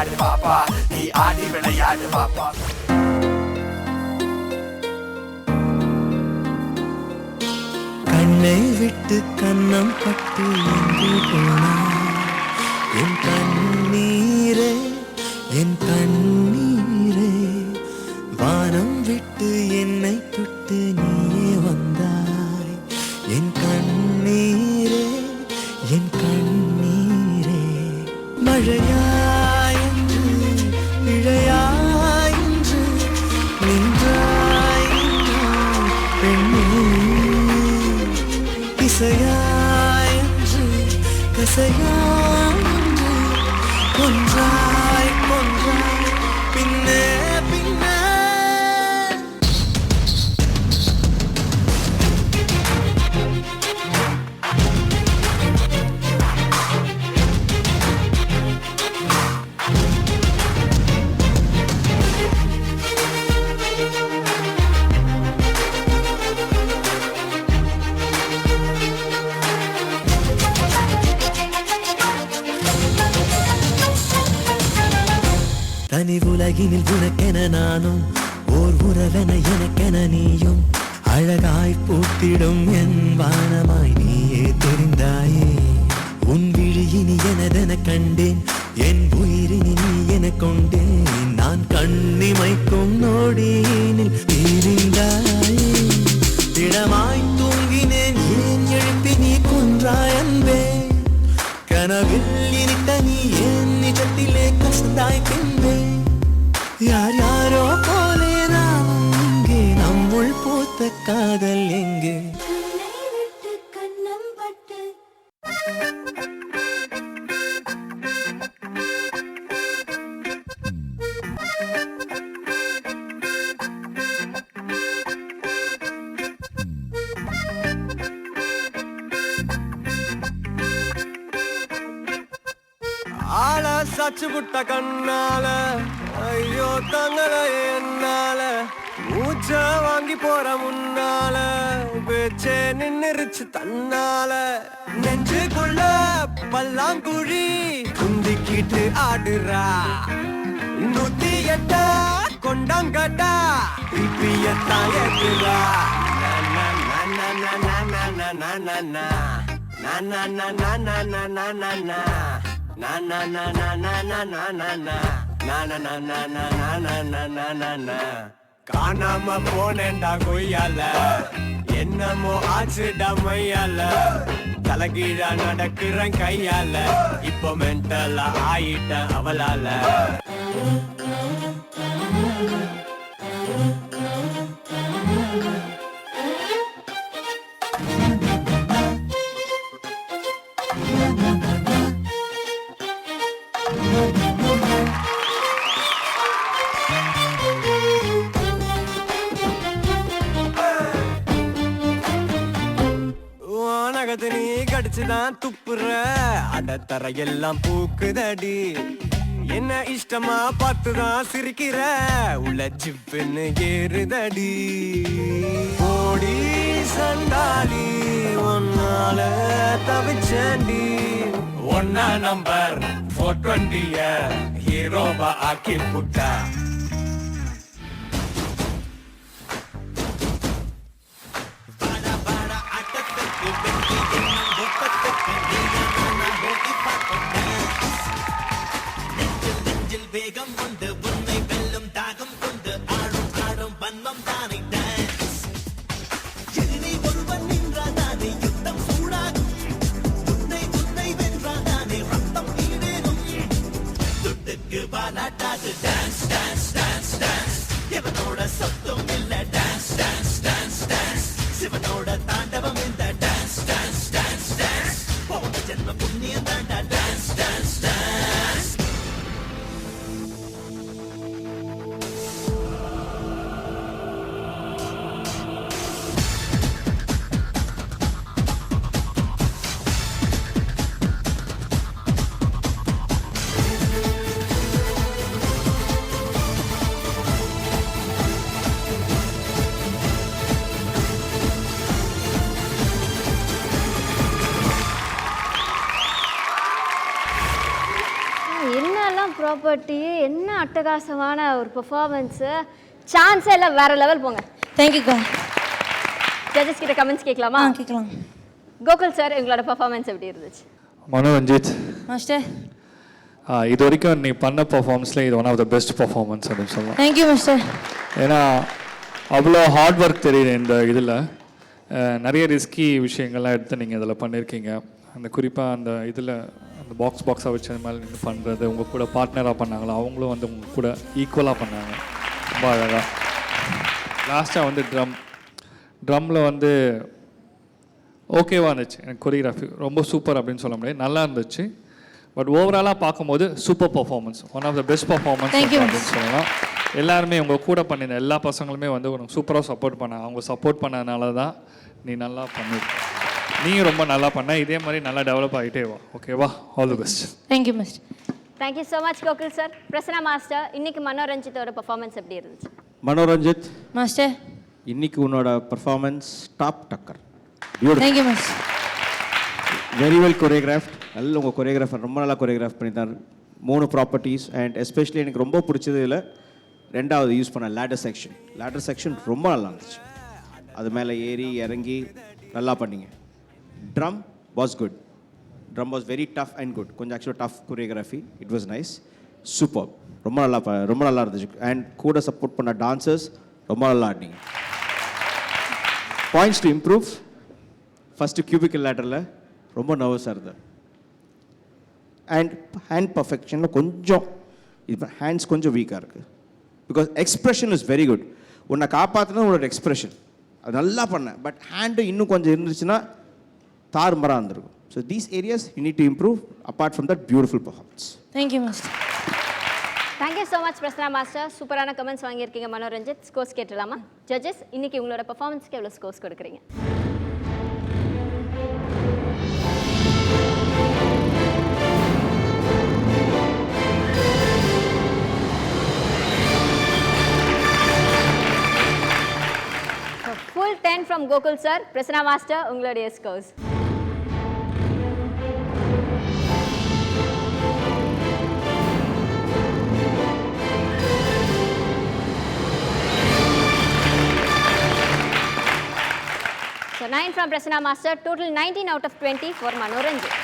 விளையாடு பாப்பா? நீ ஆடி விளையாடு பாப்பா? கண்ணை விட்டு கண்ணம் பட்டு எங்கு போனாய்? என் கண்ணீரே என் கண்ணீரே வானம் விட்டு என்னை தொட்டு நீயே வந்தாய். என் கண்ணீரே என் கண்ணீரே மழையா இசையா ஒன்று தனி உலகினில் உனக்கென நானும் ஓர் உறவென எனக்கென நீயும். அழகாய் பூத்திடும் என் வானமாய் நீயே தெரிந்தாயே. உன் விழியினி எனதென கண்டேன் என் காதல் எங்கே? ஆள சச்சு புட்ட கண்ணால ஐயோ தங்கல என்னால. மூச்ச வாங்கி போற முன்னால பேச்சே நின்னுருச்சு தன்னால நெஞ்சுக்குள்ள பல்லாங்குழி குந்திக்கிட்டு ஆடுறா நூத்தி எட்ட கொண்டாங்கட்டா பிப்பியத்தான் ஏத்துறா நா, நா, நா, நா, நா, நா, நா, நா, நா. Na na na na na na na na na na na na na na na na காணாம போனேன்டா கொய்யால. என்னமோ ஆச்சுடா மையால. தலகீழா நடக்கிறேன் கையால. இப்போ மென்டலா ஆயிட்ட அவளால. உலகத்து நீ கடிச்சுதான் துப்புற. அடத்தர எல்லாம் பூக்குதடி. என்ன இஷ்டமா பார்த்துதான் சிரிக்கிற. உள்ள ஜிப்புன்னு ஏறுதடி. ஓடி சண்டாலி ஒன்னால தவிச்சண்டி ஒன்னா நம்பர் ஃபோர் டுவெண்ட்டிய ஹீரோபா ஆக்கி புட்டா. ப்ராப்பர்ட்டி என்ன அட்டகாசமான ஒரு பெர்ஃபார்மன்ஸு சான்ஸே இல்லை வேற லெவல் போங்க. தேங்க்யூக்கா ஜட்ஜஸ் கிட்ட கமெண்ட்ஸ் கேட்கலாமா கேட்கலாம் கோகுல் சார் உங்களோட பெர்ஃபார்மன்ஸ் எப்படி இருந்துச்சு? மனோரஞ்சித். மாஸ்டர் ஆ, இது வரைக்கும் நீ பண்ண பர்ஃபார்மன்ஸில் இது one of the best performance அப்படின்னு சொல்லலாம். தேங்க்யூ மாஸ்டர் ஏன்னா அவ்வளோ ஹார்ட் ஒர்க் தெரியுது இந்த இதில். நிறைய ரிஸ்கி விஷயங்கள்லாம் எடுத்து நீங்கள் இதில் பண்ணியிருக்கீங்க அந்த குறிப்பாக அந்த இதில் அந்த பாக்ஸ் பாக்ஸாக வச்சு அந்த மாதிரி நின்று பண்ணுறது உங்கள் கூட பார்ட்னராக பண்ணாங்களோ அவங்களும் வந்து உங்கள் கூட ஈக்குவலாக பண்ணாங்க. ரொம்ப அழகாக லாஸ்ட்டாக வந்து ட்ரம் ட்ரம்மில் வந்து ஓகேவாக இருந்துச்சு. எனக்கு கொரியோகிராஃபி ரொம்ப சூப்பர் அப்படின்னு சொல்ல முடியாது. நல்லா இருந்துச்சு. பட் ஓவராலாக பார்க்கும்போது super performance one of the best performance அப்படின்னு சொல்லலாம். எல்லாருமே உங்கள் கூட பண்ணின எல்லா பசங்களுமே வந்து உனக்கு சூப்பராக சப்போர்ட் பண்ணாங்க. அவங்க சப்போர்ட் பண்ணனால தான் நீ நல்லா பண்ணிருக்க நீயும் ரொம்ப நல்லா பண்ண இதே மாதிரி நல்லா டெவலப் ஆகிட்டே வா. ஓகேவா all the best thank you master thank you so much Gokul sir Prasanna master இன்னைக்கு மனோரஞ்சித்தோட பெர்ஃபார்மன்ஸ் எப்படி இருந்துச்சு? மனோரஞ்சித் மாஸ்டர் இன்னைக்கு உன்னோட performance top Tucker beautiful thank you master very well choreographed நல்ல உங்கள் கொரியோகிராஃபர் ரொம்ப நல்லா கொரியோகிராஃப் பண்ணித்தார் மூணு ப்ராப்பர்ட்டிஸ் அண்ட் எஸ்பெஷலி எனக்கு ரொம்ப பிடிச்சது இதில் ரெண்டாவது யூஸ் பண்ண லேடர் செக்ஷன் லேடர் செக்ஷன் ரொம்ப நல்லா இருந்துச்சு. அது மேலே ஏறி இறங்கி நல்லா பண்ணீங்க. Drum was good drum was very tough and good கொஞ்சம் ஆக்சுவலாக tough choreography it was nice super ரொம்ப நல்லா ரொம்ப நல்லா இருந்துச்சு. அண்ட் கூட சப்போர்ட் பண்ண டான்சர்ஸ் ரொம்ப நல்லா ஆடினீங்க. Points to improve first cubicle லேட்டரில் ரொம்ப நர்வஸாக இருந்தேன் அண்ட் ஹேண்ட் பர்ஃபெக்ஷனில் கொஞ்சம் இப்போ ஹேண்ட்ஸ் கொஞ்சம் வீக்காக இருக்குது because expression is very good உன்னை காப்பாற்றினா உன்னோட எக்ஸ்ப்ரெஷன் அது நல்லா பண்ணேன். பட் ஹேண்டு இன்னும் கொஞ்சம் இருந்துச்சுன்னா தாறுமாறாக இருந்திருக்கும். So these areas you need to improve apart from that beautiful performance thank you master thank you so much Prasanna master சூப்பரான கமெண்ட்ஸ் வாங்கியிருக்கீங்க மனோரஞ்சித். ஸ்கோர்ஸ் கேட்டுலாமா ஜட்ஜஸ் இன்னைக்கு உங்களோட பெர்ஃபார்மன்ஸ்க்கு எவ்வளோ ஸ்கோர்ஸ் கொடுக்குறீங்க? Full ten from Gokul sir Prasanna master உங்களுடைய scores 9 from Prasanna Master, total 19 out of 20 for Manoranjan.